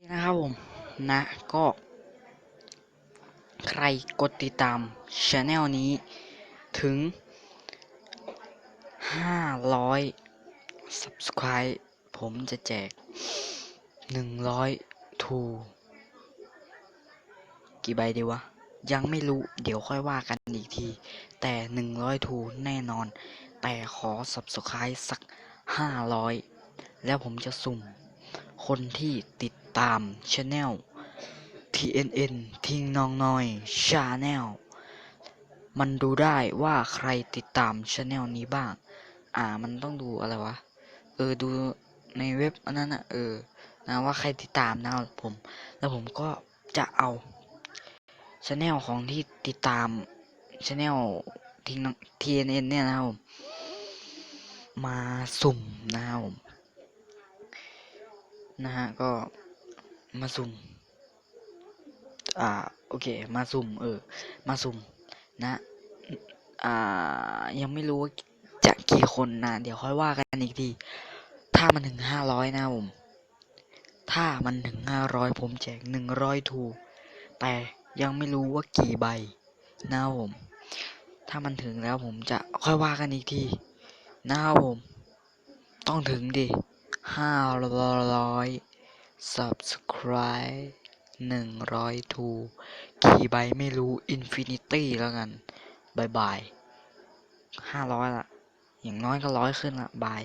นี่นะครับผมนะก็ ใครกดติดตามช anel นี้ถึง 500 subscribe ผมจะแจก 100ทูกี่ใบดีวะ ยังไม่รู้เดี๋ยวค่อยว่ากันอีกที แต่ 100ทูแน่นอน แต่ขอ subscribe สัก 500 แล้วผมจะสุ่ม คนที่ติดตามช anel TNN ทิ้งน้องน้อย Channel มันดูได้ว่าใครติดตามช anel นี้บ้าง อ่า มันต้องดูอะไรวะ เออ ดูในเว็บอันนั้นอะ เออ นะว่าใครติดตามนะผม แล้วผมก็จะเอาช anel ของที่ติดตามช anel ทิ้งน้อง TNN เนี่ยนะครับผม มาสุ่มนะครับผม นะฮะก็มาสุ่มอ่าโอเค มาสุ่มเออ มาสุ่มนะอ่ายังไม่รู้ว่าจะกี่คนนะ เดี๋ยวค่อยว่ากันอีกที ถ้ามันถึงห้าร้อยนะผม ถ้ามันถึงห้าร้อยผมแจกหนึ่งร้อยทู แต่ยังไม่รู้ว่ากี่ใบนะผม ถ้ามันถึงแล้วผมจะค่อยว่ากันอีกทีนะครับผม ต้องถึงดิ ห้าร้อย subscribe หนึ่งร้อยทูกี่ใบไม่รู้อินฟินิตี้แล้วกันบายบายห้าร้อยละ อย่างน้อยก็ร้อยขึ้นละบาย